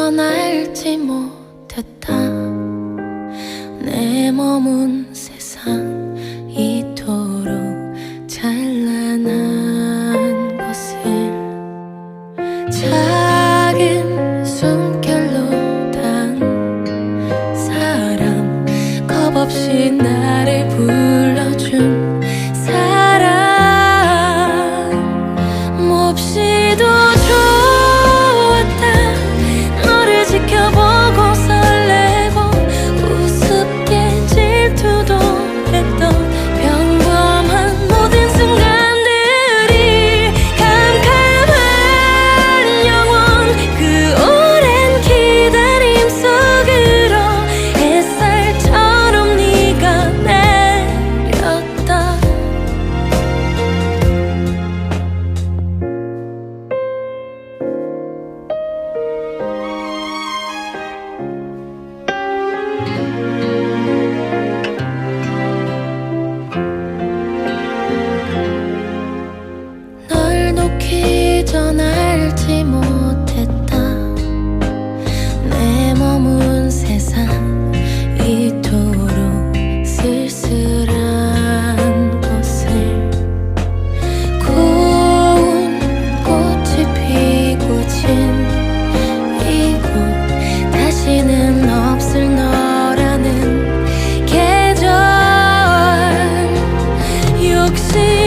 전 알지 못했다. 내 몸은 세상 이토록 찬란한 것을 작은 숨결로 단 사람 겁 없이 나를 불러준 사람 몹시도 toxic